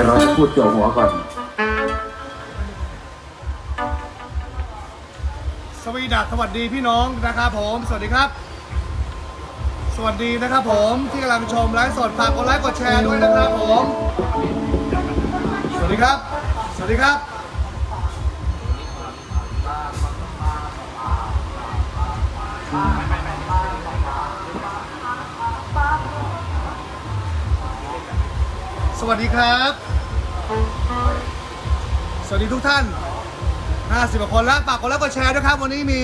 แต่เราจะพูดโจหัวก่อน สวีดัสสวัสดีพี่น้องนะครับผม สวัสดีครับ สวัสดีนะครับผมที่กำลังชมไลฟ์สดฝากกดไลค์กดแชร์ด้วยนะครับผม สวัสดีครับ สวัสดีครับ สวัสดีครับ สวัสดีทุกท่าน 50กว่าคนแล้วฝากกดไลค์กดแชร์ด้วยครับ วันนี้มี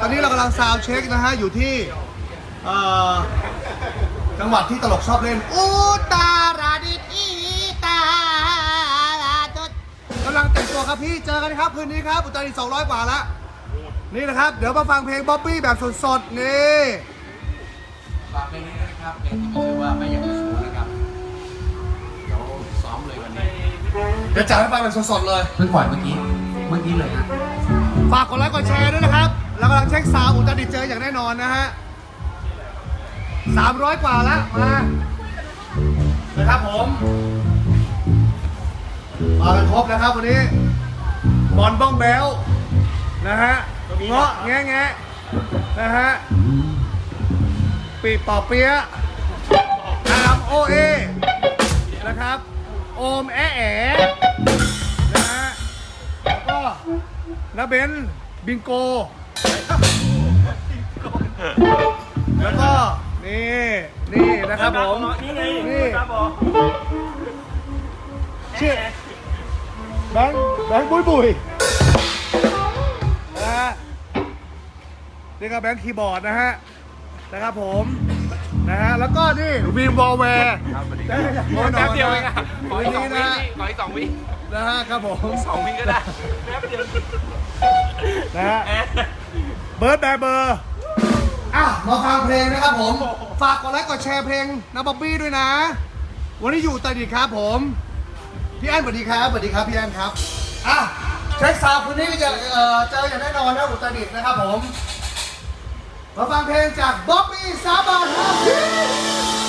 ตอนนี้เรากำลังซาวเช็คนะฮะ อยู่ที่เอ่อจังหวัดที่ตลกชอบเล่นอุตาราดิตอีตาราดกำลังแต่งตัวครับพี่เจอกันครับคืนนี้ครับอุตรดิต200 กว่าละนี่นะครับ เดี๋ยวมาฟังเพลงบ๊อบบี้แบบสดๆ นี่ ฝากเพลงนี้ด้วยนะครับเพลงที่มีชื่อว่าไม่อยากจะ เดี๋ยวจัดให้ฟังแบบสดๆเลย เพิ่งปล่อยเมื่อกี้ เมื่อกี้เลยฮะฝากกดไลค์กดแชร์ด้วยนะครับ เรากำลังเช็คซาวด์อุตรดิตถ์เจออย่างแน่นอนนะฮะ300กว่าแล้วมานะครับผมมากันครบนะครับวันนี้บอลบ้องแบลนะฮะเงาะแงะแงะนะฮะปีปอเปียะอามโอเอนะครับ โอมแอะแอะนะฮะแล้วก็นาเบนบิงโก แล้วก็ นี่ นี่นะครับผม นี่ไงนี่ครับผมชื่อแบงค์แบงค์บุยบุยนะฮะนี่ก็แบงค์คีย์บอร์ดนะฮะ นะครับผม นะฮะแล้วก็นี่วีมวอลแวร์โอ้ยแป๊บเดียวเองอะขอวันอีกสองนี้วินะฮะขออีกสองวินะฮะครับผมสองวิก็ได้นะฮะเบิร์ดแบร์เบอร์อะมาฟังเพลงนะครับผม ฝากกดไลค์กดแชร์เพลงนะบ๊อบบี้ด้วยนะ วันนี้อยู่ตดิตครับผม พี่อันสวัสดีครับสวัสดีครับพี่อันครับอะเช็คซาวด์คืนนี้จะเอ่อเจออย่างแน่นอนนะอุตรดิตถ์นะครับผม มาฟังเพลงจากบ๊อบบี้สาบานฮับ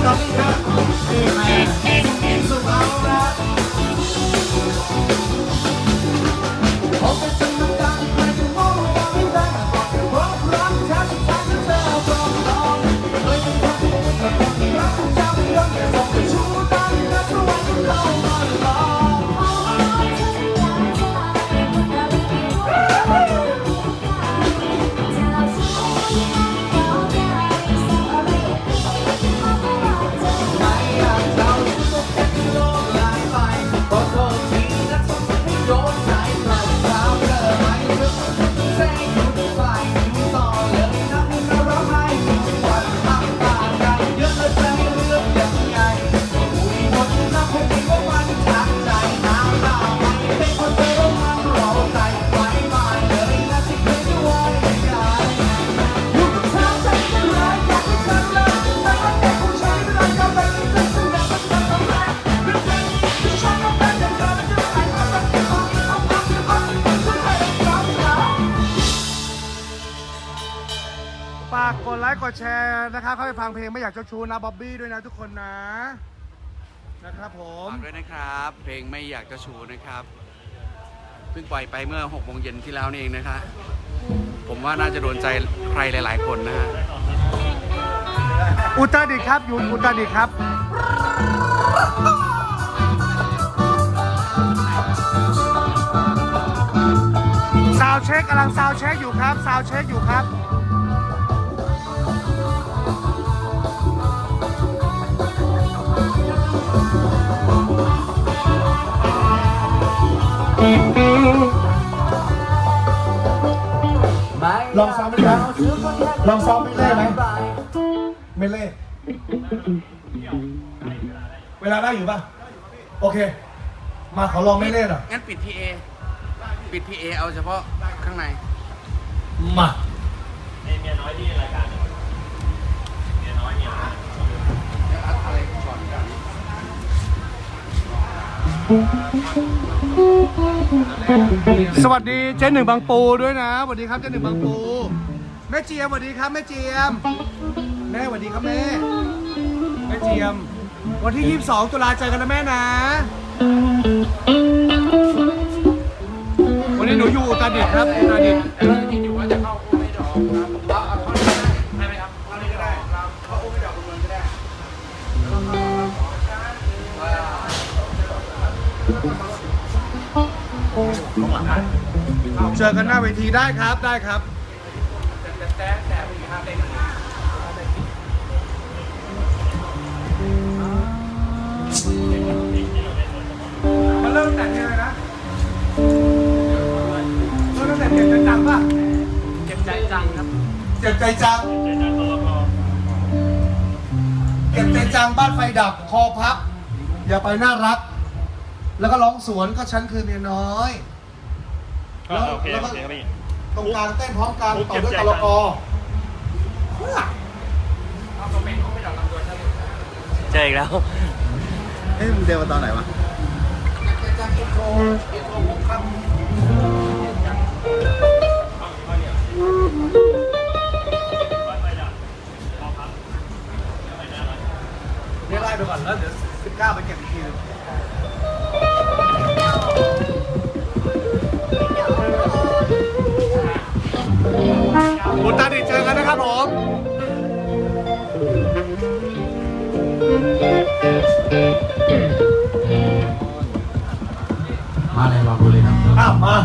คุณ ดแชร์นะครับเข้าไปฟังเพลงไม่อยากเจ้าชู้นะบ๊อบบี้ด้วยนะทุกคนนะ นะครับผม ฝากด้วยนะครับ เพลงไม่อยากจะชูนะครับเพิ่งปล่อยไปเมื่อ6โมงเย็นที่แล้วนี่เองนะคะ ผมว่าน่าจะโดนใจใครหลาย ๆ คนนะฮะอุตรดิตถ์ครับอยูนอุตรดิตถ์ครับ ซาวด์เช็คกำลังซาวด์เช็คอยู่ครับ ซาวด์เช็คอยู่ครับ ลองซ้อมไหมครับลองซ้อมไม่เล่ไหมไม่เล่เวลาได้อยู่ป่ะ โอเค มาขอลองไม่เล่หน่อยงั้นปิด PA ปิด PA เอาเฉพาะข้างใน มาอะไร สวัสดีเจ๊หนึ่งบางปูด้วยนะสวัสดีครับเจ๊หนึ่งบางปู แม่เจียมสวัสดีครับแม่เจียม แม่สวัสดีครับแม่ แม่เจียม วันที่ 22 ตุลาเจอกันนะแม่นะ วันนี้หนูอยู่อุตรดิตถ์ครับอุตรดิตถ์ เจอกันหน้าเวทีได้ครับได้ครับแต่แต่แต่ไม่มีห้าเต้นมันเริ่มแต่งยังไงนะเริ่มตั้งแต่เจ็บใจจังป่ะเจ็บใจจังครับ เจ็บใจจัง เจ็บใจจังบ้านไฟดับคอพับ อย่าไปน่ารัก แล้วก็ร้องสวนก็ฉันคือเมียน้อย ก็โอเคโอเคครับพี่ ตรงกลางเต้นพร้อมกันมุกต่อด้วยเจ็บใจตลจักงเอาคอมเมนต์อุ้มไม่ดอกลำตัวใช่ไหมเจออีกแล้ว เฮ้ยมึงเดินมาตอนไหนวะเจ็บใจจังอินโทรอินโทรผมครับเรียกไล่ไปก่อนแล้วเดี๋ยว19ไปเก็บอีกทีหนึง อุตรดิตถ์เจอกันนะครับผมมาเลยลองดูเลยครับ อ้าวมา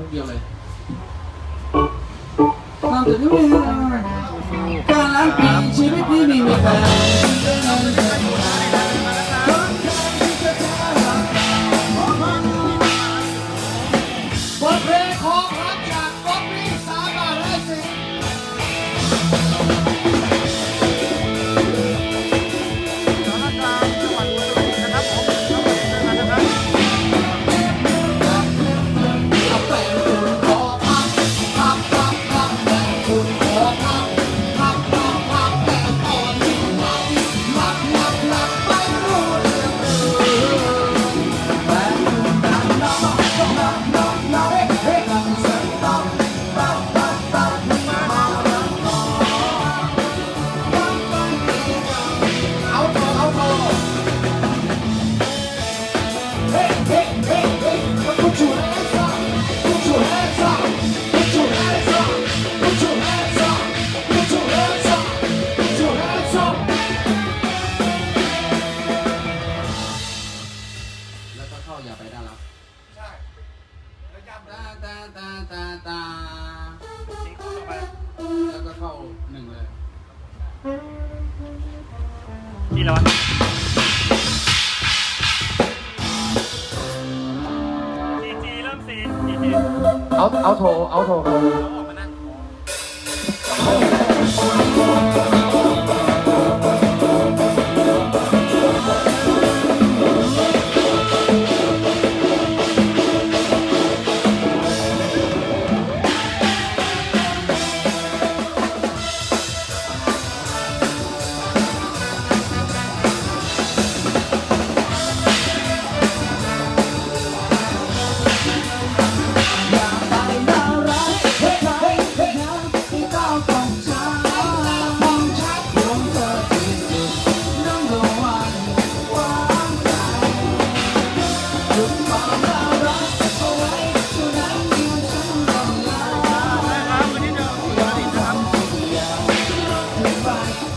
มุกเดียวเลยนอนตื่ไม่ได้การล้างปีชีวิตนี้มีแต่ อย่าไปด้านลับใช่ แล้วย่ำตาตาตาตาตานเข้าไปแล้วก็เข้าหนึ่งเลยนี่แล้วจีจีเริ่มซีจีจีเอาเอาโทรเอาโทร fight.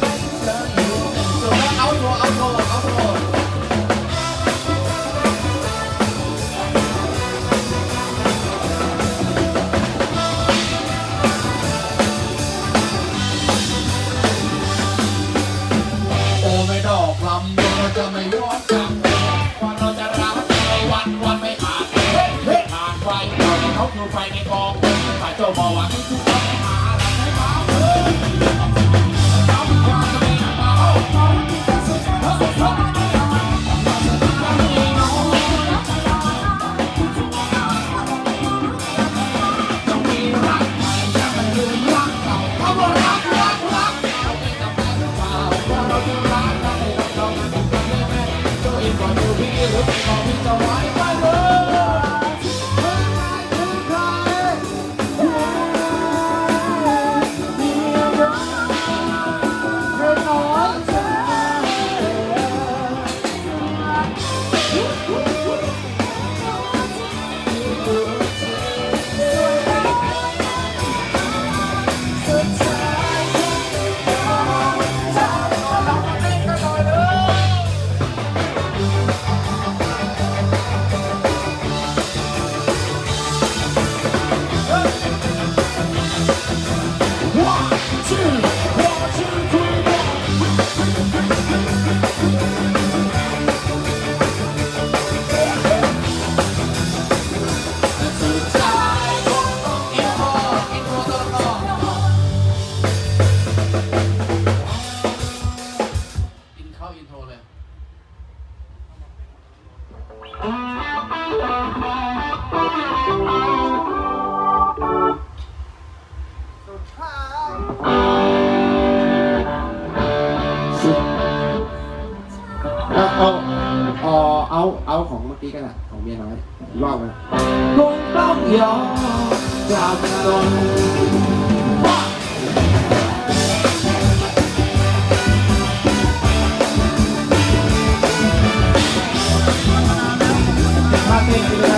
batendo